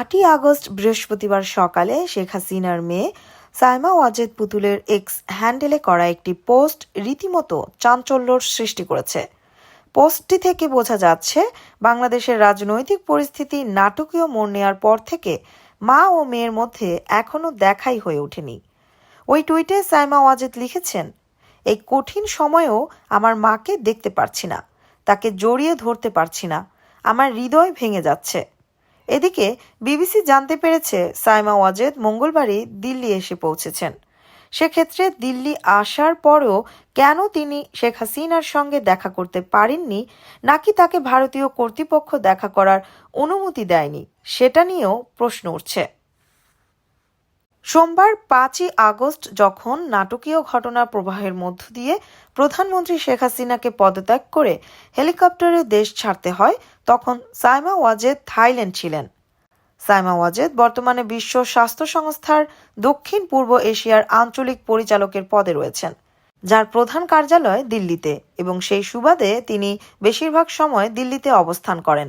আটই আগস্ট বৃহস্পতিবার সকালে শেখ হাসিনার মেয়ে সাইমা ওয়াজেদ পুতুলের এক্স হ্যান্ডেলে করা একটি পোস্ট রীতিমতো চাঞ্চল্যর সৃষ্টি করেছে। পোস্টটি থেকে বোঝা যাচ্ছে, বাংলাদেশের রাজনৈতিক পরিস্থিতি নাটকীয় মোড় নেওয়ার পর থেকে মা ও মেয়ের মধ্যে এখনও দেখাই হয়ে ওঠেনি। ওই টুইটে সাইমা ওয়াজেদ লিখেছেন, এই কঠিন সময়েও আমার মাকে দেখতে পারছি না, তাকে জড়িয়ে ধরতে পারছি না, আমার হৃদয় ভেঙে যাচ্ছে। এদিকে বিবিসি জানতে পেরেছে সাইমা ওয়াজেদ মঙ্গলবারই দিল্লি এসে পৌঁছেছেন। সেক্ষেত্রে দিল্লি আসার পরেও কেন তিনি শেখ হাসিনার সঙ্গে দেখা করতে পারেননি, নাকি তাকে ভারতীয় কর্তৃপক্ষ দেখা করার অনুমতি দেয়নি, সেটা নিয়েও প্রশ্ন উঠছে। সোমবার পাঁচই আগস্ট যখন নাটকীয় ঘটনার প্রবাহের মধ্য দিয়ে প্রধানমন্ত্রী শেখ হাসিনাকে পদত্যাগ করে হেলিকপ্টারে দেশ ছাড়তে হয়, তখন সাইমা ওয়াজেদ থাইল্যান্ড ছিলেন। সাইমা ওয়াজেদ বর্তমানে বিশ্ব স্বাস্থ্য সংস্থার দক্ষিণ পূর্ব এশিয়ার আঞ্চলিক পরিচালকের পদে রয়েছেন, যার প্রধান কার্যালয় দিল্লিতে এবং সেই সুবাদে তিনি বেশিরভাগ সময় দিল্লিতে অবস্থান করেন।